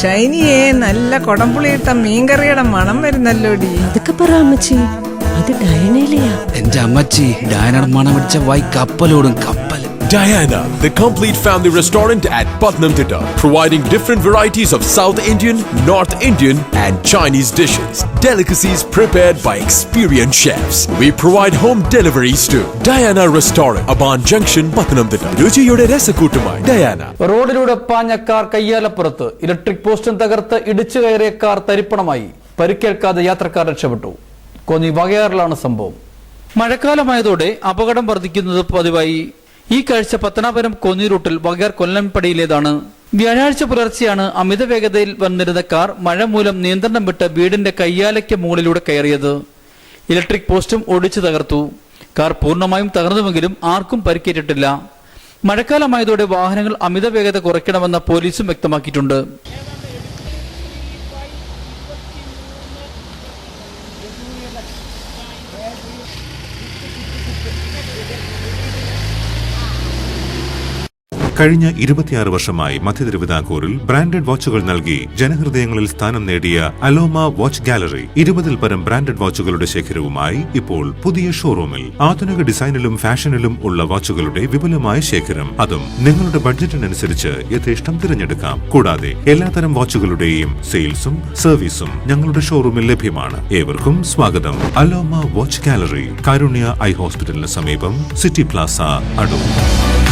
ഷൈനിയെ നല്ല കൊടംപുളിയിട്ട മീൻകറിയുടെ മണം വരുന്നല്ലോടി അതൊക്കെ പറ അമ്മച്ചി. അത് ഡയനയിലെയാ. എന്റെ അമ്മച്ചി ഡയനയുടെ മണം അടിച്ച വായി കപ്പലോടും Diana, the complete family restaurant at Putnam Thitta, providing different varieties of South Indian, North Indian, and Chinese dishes. Delicacies prepared by experienced chefs. We provide home deliveries too. Diana Restaurant, Aban Junction, Putnam Thitta. രുചിയുടെ രസക്കൂട്ടുമായി Diana റോഡിലൂടെ പാഞ്ഞ car കയ്യാലപ്പുറത്ത് electric പോസ്റ്റും തകർത്ത് ഇടിച്ചു കയറിയ car തരിപ്പണമായി പരിക്കേൽക്കാതെ യാത്രക്കാർ രക്ഷപ്പെട്ടു കോന്നി വകയാറിലാണ് സംഭവം മഴക്കാലമായതോടെ അപകടം വർദ്ധിക്കുന്നത് പതിവായി ഈ കാഴ്ച പത്തനാപുരം കോന്നി റൂട്ടിൽ വകയാർ കൊല്ലംപടിയിലേതാണ്. വ്യാഴാഴ്ച പുലർച്ചെയാണ് അമിത വേഗതയിൽ വന്നിരുന്ന കാർ മഴ മൂലം നിയന്ത്രണം വിട്ട് വീടിന്റെ കയ്യാലയ്ക്ക് മുകളിലൂടെ കയറിയത്. ഇലക്ട്രിക് പോസ്റ്റും ഒടിച്ചു തകർത്തു. കാർ പൂർണമായും തകർന്നുവെങ്കിലും ആർക്കും പരിക്കേറ്റിട്ടില്ല. മഴക്കാലമായതോടെ വാഹനങ്ങൾ അമിത വേഗത കുറയ്ക്കണമെന്ന് പോലീസും വ്യക്തമാക്കിയിട്ടുണ്ട്. കഴിഞ്ഞ ഇരുപത്തിയാറ് വർഷമായി മധ്യ തിരുവിതാംകൂറിൽ ബ്രാൻഡഡ് വാച്ചുകൾ നൽകി ജനഹൃദയങ്ങളിൽ സ്ഥാനം നേടിയ അലോമ വാച്ച് ഗാലറി ഇരുപതിൽ പരം ബ്രാൻഡഡ് വാച്ചുകളുടെ ശേഖരവുമായി ഇപ്പോൾ പുതിയ ഷോറൂമിൽ ആധുനിക ഡിസൈനിലും ഫാഷനിലും ഉള്ള വാച്ചുകളുടെ വിപുലമായ ശേഖരം. അതും നിങ്ങളുടെ ബഡ്ജറ്റിനനുസരിച്ച് യഥേഷ്ടം തിരഞ്ഞെടുക്കാം. കൂടാതെ എല്ലാത്തരം വാച്ചുകളുടെയും സെയിൽസും സർവീസും ഞങ്ങളുടെ ഷോറൂമിൽ ലഭ്യമാണ്. ഏവർക്കും സ്വാഗതം. Aloma watch gallery Karunya eye ഹോസ്പിറ്റലിന് സമീപം സിറ്റി പ്ലാസ അടൂർ.